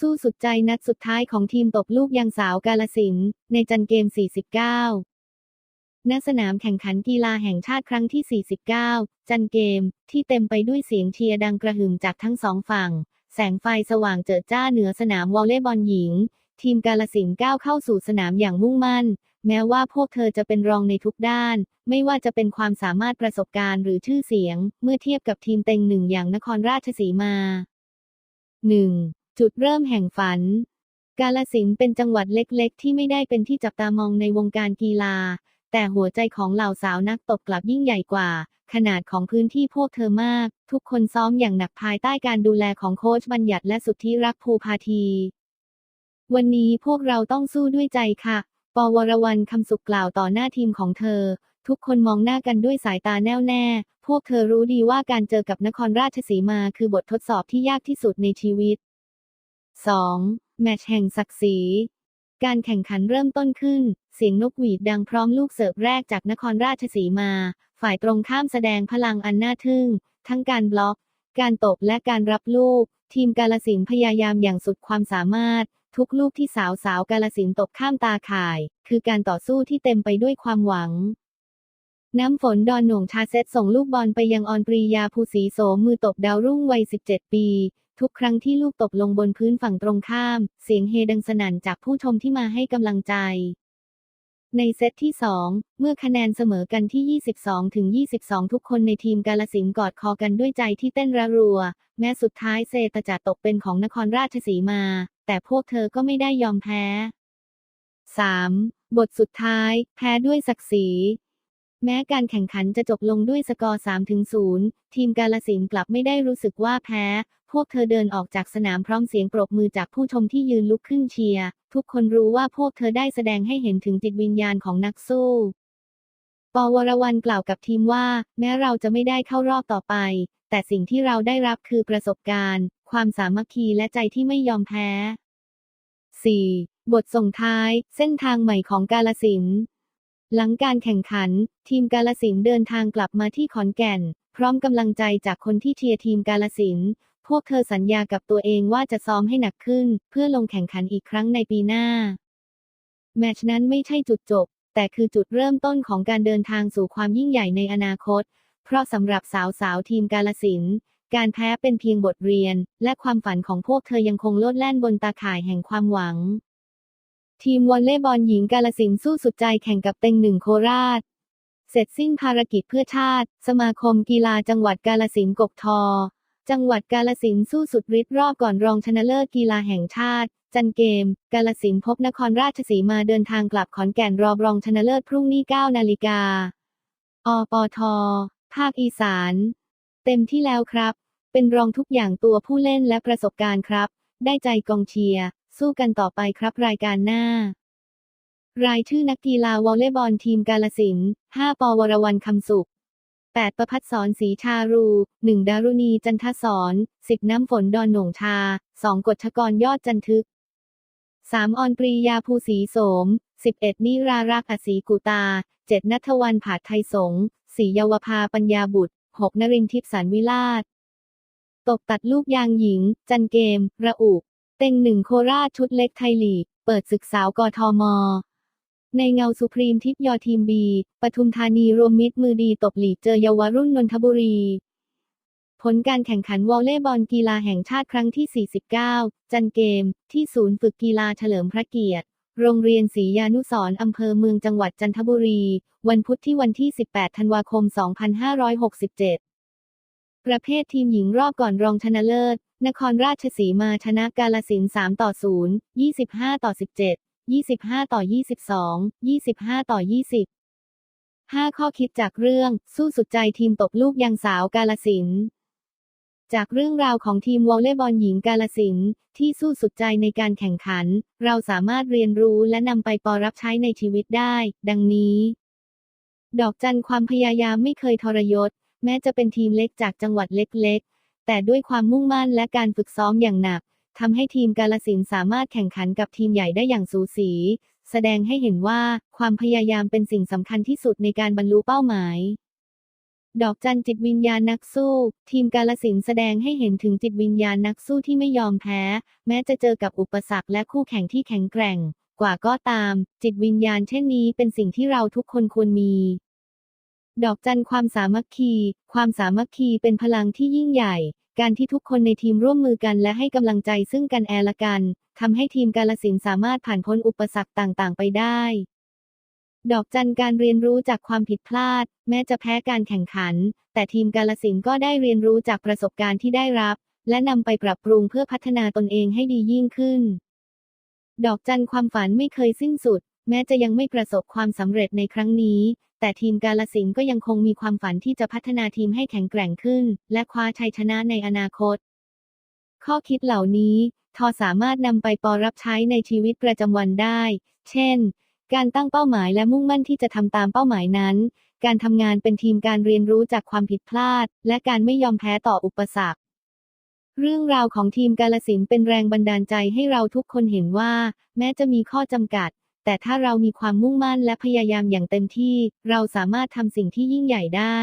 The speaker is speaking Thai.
สู้สุดใจนัดสุดท้ายของทีมตบลูกยังสาวกาลสินในจันเกม 49 ณ สนามแข่งขันกีฬาแห่งชาติครั้งที่ 49 จันเกมที่เต็มไปด้วยเสียงเชียร์ดังกระหึ่มจากทั้งสองฝั่ง แสงไฟสว่างเจิดจ้าเหนือสนามวอลเลย์บอลหญิง ทีมกาลสินก้าวเข้าสู่สนามอย่างมุ่งมั่น แม้ว่าพวกเธอจะเป็นรองในทุกด้าน ไม่ว่าจะเป็นความสามารถประสบการณ์หรือชื่อเสียง เมื่อเทียบกับทีมเต็งหนึ่งอย่างนครราชสีมา 1. จุดเริ่มแห่งฝัน กาลสินธุ์เป็นจังหวัดเล็กๆ ที่ไม่ได้เป็นที่จับตามองในวงการกีฬา แต่หัวใจของเหล่าสาวนักตบกลับยิ่งใหญ่กว่า ขนาดของพื้นที่พวกเธอมาก ทุกคนซ้อมอย่างหนักภายใต้การดูแลของโค้ชบัญญัติและสุทธิรักภูพาที วันนี้พวกเราต้องสู้ด้วยใจค่ะ ปวรวันคำสุขกล่าวต่อหน้าทีมของเธอ ทุกคนมองหน้ากันด้วยสายตาแน่วแน่ พวกเธอรู้ดีว่าการเจอกับนครราชสีมาคือบททดสอบที่ยากที่สุดในชีวิต 2. แมตช์แห่งศักดิ์ศรี การแข่งขันเริ่มต้นขึ้น เสียงนกหวีดดังพร้อมลูกเสิร์ฟแรกจากนครราชสีมา ฝ่ายตรงข้ามแสดงพลังอันน่าทึ่ง ทั้งการบล็อก การตบและการรับลูก ทีมกาลสินพยายามอย่างสุดความสามารถ ทุกลูกที่สาวสาวกาลสินตบข้ามตาข่าย คือการต่อสู้ที่เต็มไปด้วยความหวังน้ำฝนดอนหน่วงชาเซตส่งลูกบอลไปยังออนปรียาภูศรีโสมมือตบดาวรุ่งวัย 17 ปี ทุกครั้งที่ลูกตกลงบนพื้นฝั่งตรงข้าม เสียงเฮดังสนั่นจากผู้ชมที่มาให้กำลังใจ ในเซตที่ 2 เมื่อคะแนนเสมอกันที่ 22 ถึง 22 ทุกคนในทีมกาลสินธุ์กอดคอกันด้วยใจที่เต้นระรัว แม้สุดท้ายเซตจะตกเป็นของนครราชสีมา แต่พวกเธอก็ไม่ได้ยอมแพ้ 3. บทสุดท้าย แพ้ด้วยศักดิ์ศรีแม้การแข่งขันจะจบลงด้วยสกอร์3-0ทีมกาลสินธุ์กลับไม่ได้รู้สึกว่าแพ้ วกเธอเดินออกจากสนามพร้อมเสียงปรบมือจากผู้ชมที่ยืนลุกขึ้นเชียร์ทุกคนรู้ว่าพวกเธอได้แสดงให้เห็นถึงจิตวิญญาณของนักสู้ปวรวันกล่าวกับทีมว่า แม้เราจะไม่ได้เข้ารอบต่อไป แต่สิ่งที่เราได้รับคือประสบการณ์ ความสามัคคีและใจที่ไม่ยอมแพ้ 4. บทส่งท้าย เส้นทางใหม่ของกาลสินหลังการแข่งขัน ทีมกาลสินเดินทางกลับมาที่ขอนแก่น พร้อมกำลังใจจากคนที่เชียร์ทีมกาลสิน พวกเธอสัญญากับตัวเองว่าจะซ้อมให้หนักขึ้น เพื่อลงแข่งขันอีกครั้งในปีหน้า แมชนั้นไม่ใช่จุดจบ แต่คือจุดเริ่มต้นของการเดินทางสู่ความยิ่งใหญ่ในอนาคต เพราะสำหรับสาวสาวทีมกาลสิน การแพ้เป็นเพียงบทเรียน และความฝันของพวกเธอยังคงโลดแล่นบนตาข่ายแห่งความหวัง ทีมวอลเลย์บอลหญิงกาลสินสู้สุดใจแข่งกับเต็งหนึ่งโคราช เสร็จสิ้นภารกิจเพื่อชาติ สมาคมกีฬาจังหวัดกาลสินกกทอ จังหวัดกาลสินสู้สุดฤทธิ์รอบก่อนรองชนะเลิศกีฬาแห่งชาติ จันเกม กาลสินพบนครราชสีมาเดินทางกลับขอนแก่นรอบรองชนะเลิศพรุ่งนี้ 9 นาฬิกา อปท ภาคอีสาน เต็มที่แล้วครับ เป็นรองทุกอย่างตัวผู้เล่นและประสบการณ์ครับ ได้ใจกองเชียร์สู้กันต่อไปครับรายการหน้า รายชื่อนักกีฬาวอลเลย์บอลทีมกาลสิน5ปวรวันคำสุข 8 ประพัฒสอนศรีชารู 1 ดารุณีจันทสอน10 น้ำฝนดอนหน่งชา2 กฎชกรยอดจันทึก 3 ออนปรียาภูศรีโสม 11 นิรารักษ์อศรีกุตา 7 นัทวันผาดไทยสงฆ์4เยาวภาปัญญาบุตร 6 นรินทิพสารวิลาศตกตัดลูกยางหญิง จันเกม ระอุ เต็งหนึ่งโคราชชุดเล็กไทยลีก เปิดศึกสาวกทม ในเงาสุพรีมทิพยอทีมบีปทุมธานีรวมมิตรมือดีตบหลีกเจอเยาวรุ่นนนทบุรี ผลการแข่งขันวอลเลย์บอลกีฬาแห่งชาติครั้งที่ 49 จันเกม ที่ศูนย์ฝึกกีฬาเฉลิมพระเกียรติ โรงเรียนศรียานุสรณ์อำเภอเมืองจังหวัดจันทบุรี วันพุธที่วันที่ 18 ธันวาคม 2567ประเภททีมหญิงรอบก่อนรองชนะเลิศ นครราชสีมาชนะกาลสิน3ต่อ0 25 ต่อ 17 25 ต่อ 22 25 ต่อ 20 5 ข้อคิดจากเรื่อง สู้สุดใจทีมตบลูกยังสาวกาลสินจากเรื่องราวของทีมวอลเลย์บอลหญิงกาลสินที่สู้สุดใจในการแข่งขัน เราสามารถเรียนรู้และนำไปปรับใช้ในชีวิตได้ ดังนี้ ดอกจันความพยายามไม่เคยทรยศ แม้จะเป็นทีมเล็กจากจังหวัดเล็กๆ แต่ด้วยความมุ่งมั่นและการฝึกซ้อมอย่างหนัก ทำให้ทีมกาลสินสามารถแข่งขันกับทีมใหญ่ได้อย่างสูสี แสดงให้เห็นว่าความพยายามเป็นสิ่งสำคัญที่สุดในการบรรลุเป้าหมาย ดอกจันจิตวิญญาณนักสู้ ทีมกาลสินแสดงให้เห็นถึงจิตวิญญาณนักสู้ที่ไม่ยอมแพ้ แม้จะเจอกับอุปสรรคและคู่แข่งที่แข็งแกร่ง กว่าก็ตาม จิตวิญญาณเช่นนี้เป็นสิ่งที่เราทุกคนควรมีดอกจันความสามัคคี ความสามัคคีเป็นพลังที่ยิ่งใหญ่ การที่ทุกคนในทีมร่วมมือกันและให้กำลังใจซึ่งกันแอละกันทำให้ทีมกาลสินสามารถผ่านพ้นอุปสรรคต่างๆ ไปได้ ดอกจันการเรียนรู้จากความผิดพลาด แม้จะแพ้การแข่งขัน แต่ทีมกาลสินก็ได้เรียนรู้จากประสบการณ์ที่ได้รับ และนำไปปรับปรุงเพื่อพัฒนาตนเองให้ดียิ่งขึ้น ดอกจันความฝันไม่เคยสิ้นสุด แม้จะยังไม่ประสบความสำเร็จในครั้งนี้ แต่ทีมกาลสินธุ์ก็ยังคงมีความฝันที่จะพัฒนาทีมให้แข็งแกร่งขึ้น และคว้าชัยชนะในอนาคต ข้อคิดเหล่านี้ ทอสามารถนำไปปอรับใช้ในชีวิตประจำวันได้ เช่น การตั้งเป้าหมายและมุ่งมั่นที่จะทำตามเป้าหมายนั้น การทำงานเป็นทีมการเรียนรู้จากความผิดพลาด และการไม่ยอมแพ้ต่ออุปสรรคเรื่องราวของทีมกาลสินธุ์เป็นแรงบันดาลใจให้เราทุกคนเห็นว่า แม้จะมีข้อจำกัด แต่ถ้าเรามีความมุ่งมั่นและพยายามอย่างเต็มที่ เราสามารถทำสิ่งที่ยิ่งใหญ่ได้